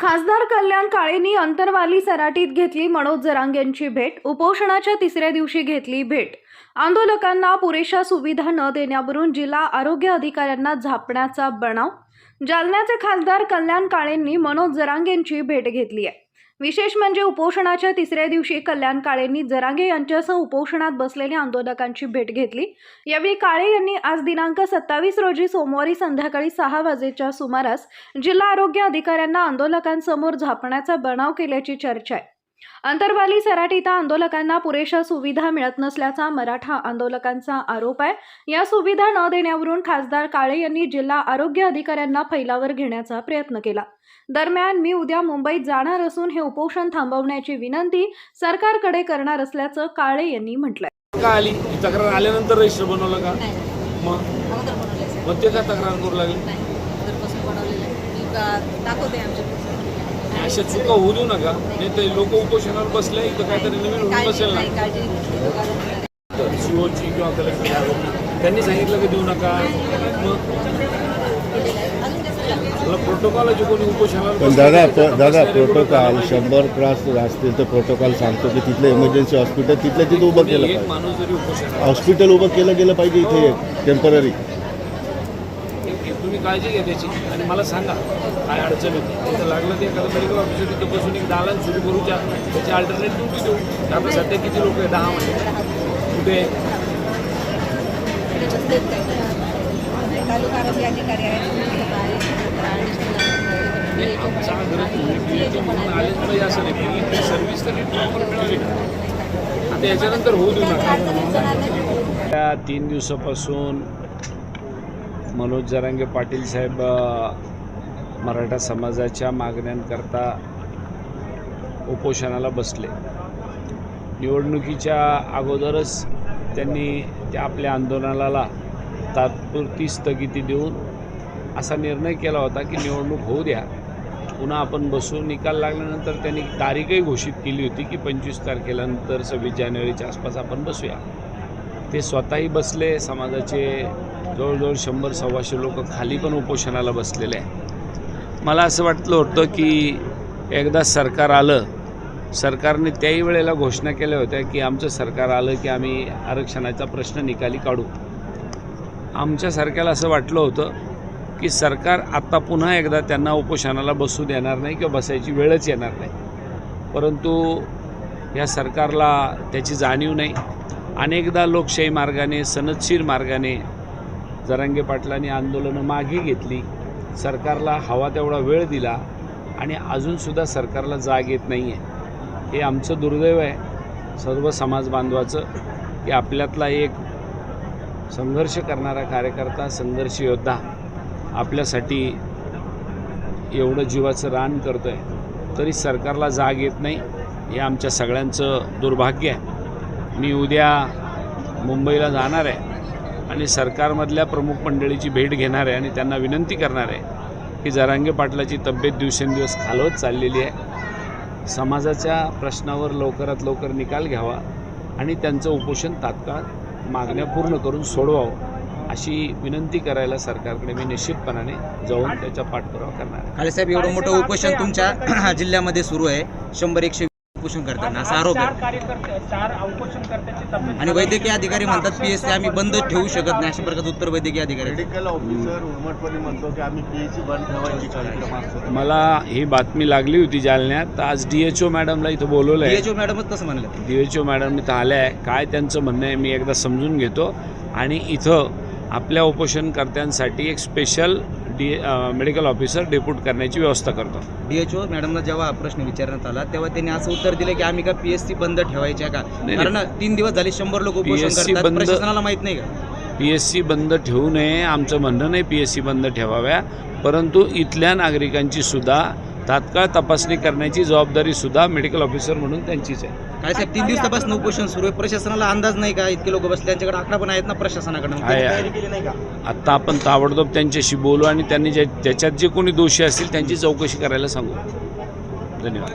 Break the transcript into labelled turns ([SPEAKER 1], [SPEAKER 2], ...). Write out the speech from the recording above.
[SPEAKER 1] खासदार कल्याण काळेंनी अंतरवाली सराटीत घेतली मनोज जरांगेंची भेट उपोषणाच्या तिसऱ्या दिवशी घेतली भेट. आंदोलकांना पुरेशा सुविधा न देण्यावरून जिल्हा आरोग्य अधिकाऱ्यांना झापण्याचा बनाव. जालन्याचे खासदार कल्याण काळेंनी मनोज जरांगेंची भेट घेतली आहे. विशेष म्हणजे उपोषणाच्या तिसऱ्या दिवशी कल्याण काळेंनी जरांगे यांच्यासह उपोषणात बसलेल्या आंदोलकांची भेट घेतली. यावेळी काळे यांनी आज दिनांक सत्तावीस रोजी सोमवारी संध्याकाळी सहा वाजेच्या सुमारास जिल्हा आरोग्य अधिकाऱ्यांना आंदोलकांसमोर झापण्याचा बनाव केल्याची चर्चा आहे. अंतरवाली सराटीत आंदोलकांना पुरेशा सुविधा मिळत नसल्याचा मराठा आंदोलकांचा आरोप आहे. या सुविधा न देण्यावरून खासदार काळे यांनी जिल्हा आरोग्य अधिकाऱ्यांना फैलावर घेण्याचा प्रयत्न केला. दरम्यान मी उद्या मुंबईत जाणार असून हे उपोषण थांबवण्याची विनंती सरकारकडे करणार असल्याचं काळे यांनी म्हटलंय.
[SPEAKER 2] का आली? तक्रार आल्यानंतर रजिस्टर बनवलं का? मग? ते का तक्रार करू लागले?
[SPEAKER 3] दाखवते.
[SPEAKER 2] अशा चुका होऊ देऊ नका नाही तर लोक उपोषणावर बसले इथं काहीतरी नवीन होऊन बसेल ना. सीओची किंवा कलेक्टर त्यांनी सांगितलं की देऊ नका मग प्रोटोकॉल कोणी उपोषणावर
[SPEAKER 4] पण दादा
[SPEAKER 2] तर
[SPEAKER 4] प- दादा प्रोटोकॉल शंभर क्रॉस असतील तर प्रोटोकॉल सांगतो की तिथलं इमर्जन्सी हॉस्पिटल तिथलं तिथं उभं केलं
[SPEAKER 2] एक
[SPEAKER 4] पाहिजे।
[SPEAKER 2] माणूस जरी उपोषणावर
[SPEAKER 4] हॉस्पिटल उभं केलं गेलं पाहिजे इथे टेम्पररी
[SPEAKER 2] तुम्ही काळजी घ्या त्याची आणि मला सांगा काय अडचण होती तिथं लागलं ते एखादं मेडिकल ऑफिसर तिथं बसून एक दालन सुरू करूच्या त्याची अल्टरनेट किती देऊ. आता सध्या किती लोक आहे दहा म्हणजे. कुठे? आमचा तुम्ही म्हणून आलेच पाहिजे असं नाही. पण सर्व्हिस तरी प्रॉपर मिळाली आता याच्यानंतर होऊ देऊ नका त्या तीन दिवसापासून मनोज जरांगे पाटील साहेब मराठा समाजाच्या मागण्यांकरता उपोषणाला बसले. निवडणुकीच्या अगोदरच त्यांनी त्या आपल्या आंदोलनाला तात्पुरती स्थगिती देऊन असा निर्णय केला होता की निवडणूक होऊ द्या. पुन्हा आपण बसून निकाल लागल्यानंतर त्यांनी तारीखही घोषित केली होती की पंचवीस तारखेनंतर सव्वीस जानेवारीच्या आसपास आपण बसूया. ते स्वतःही बसले समाजाचे जवळजवळ शंभर सव्वाशे लोक खाली पण उपोषणाला बसलेले आहे मला असं वाटलं होतं की एकदा सरकार आलं सरकारने त्याही वेळेला घोषणा केल्या होत्या की आमचं सरकार आलं की आम्ही आरक्षणाचा प्रश्न निकाली काढू. आमच्यासारख्याला असं वाटलं होतं की सरकार आत्ता पुन्हा एकदा त्यांना उपोषणाला बसू देणार नाही किंवा बसायची वेळच येणार नाही. परंतु या सरकारला त्याची जाणीव नाही. अनेकदा लोकशाही मार्गाने सनदशीर मार्गाने जरांगे पाटलांनी आंदोलनं मागे घेतली. सरकारला हवा तेवढा वेळ दिला आणि अजूनसुद्धा सरकारला जाग येत नाही आहे हे आमचं दुर्दैव आहे. सर्व समाज बांधवाचं की आपल्यातला एक संघर्ष करणारा कार्यकर्ता संघर्ष योद्धा आपल्यासाठी एवढं जीवाचं रान करतो आहे तरी सरकारला जाग येत नाही हे आमच्या सगळ्यांचं दुर्भाग्य आहे. मी उद्या मुंबईला जाणार आहे. आणि सरकारमधल्या प्रमुख मंडळीची भेट घेणार आहे आणि त्यांना विनंती करणार आहे की जरांगे पाटलाची तब्येत दिवसेंदिवस खालवत चाललेली आहे. समाजाच्या प्रश्नावर लवकरात लवकर निकाल घ्यावा आणि त्यांचं उपोषण तात्काळ मागण्या पूर्ण करून सोडवावं अशी विनंती करायला सरकारकडे मी निश्चितपणाने जाऊन त्याचा पाठपुरावा करणार आहे.
[SPEAKER 5] खालेसाहेब एवढं मोठं उपोषण तुमच्या जिल्ह्यामध्ये सुरू आहे. शंभर एकशे उपोषण करताना असा आरोप आहे. आणि वैद्यकीय अधिकारी म्हणतात पीएससी आम्ही बंद ठेवू शकत नाही अशा प्रकारचं उत्तर वैद्यकीय अधिकारी
[SPEAKER 4] मेडिकल ऑफिसर उर्मटपणे म्हणतो की आम्ही पीएचसी बंद ठेवायची कार्यक्रम
[SPEAKER 2] मला ही बातमी लागली होती जालन्यात आज डी एच ओ मॅडमला इथं बोलवलं आहे
[SPEAKER 5] डीएचओ मॅडमच तसं म्हणलं?
[SPEAKER 2] डी एच ओ मॅडम इथं आल्या आहे काय त्यांचं म्हणणं आहे मी एकदा समजून घेतो. आणि इथं आपल्या उपोषणकर्त्यांसाठी एक special D medical officer depute करण्याची व्यवस्था करतो.
[SPEAKER 5] डीएचओ मॅडमला जेव्हा हा प्रश्न विचारण्यात आला तेव्हा त्यांनी असं उत्तर दिलं की आम्ही का पीएससी बंद ठेवायचे का?
[SPEAKER 2] नाही.
[SPEAKER 5] कारण तीन दिवस झाले शंभर लोक उपोषण
[SPEAKER 2] PSC
[SPEAKER 5] करतात.
[SPEAKER 2] बंद-
[SPEAKER 5] प्रशासनाला माहीत नाही का?
[SPEAKER 2] पी एस सी बंद ठेवू नये आमचं म्हणणं नाही पी एस सी बंद ठेवाव्या परंतु इथल्या नागरिकांची सुद्धा तात्काळ तपासणी करण्याची जबाबदारी सुद्धा मेडिकल ऑफिसर म्हणून त्यांचीच आहे.
[SPEAKER 5] काय साहेब तीन दिवसापासून उपोषण सुरू आहे. प्रशासनाला अंदाज नाही का? इतके लोक बसले त्यांच्याकडे आकडा पण आहेत ना प्रशासनाकडे? मग त्यांनी
[SPEAKER 2] आहे,
[SPEAKER 5] तयारी
[SPEAKER 2] आहे.
[SPEAKER 5] केली नाही का?
[SPEAKER 2] आत्ता आपण ताबडतोब त्यांच्याशी बोलू आणि त्यांनी ज्या त्याच्यात जे कोणी दोषी असतील त्यांची चौकशी करायला सांगू. धन्यवाद.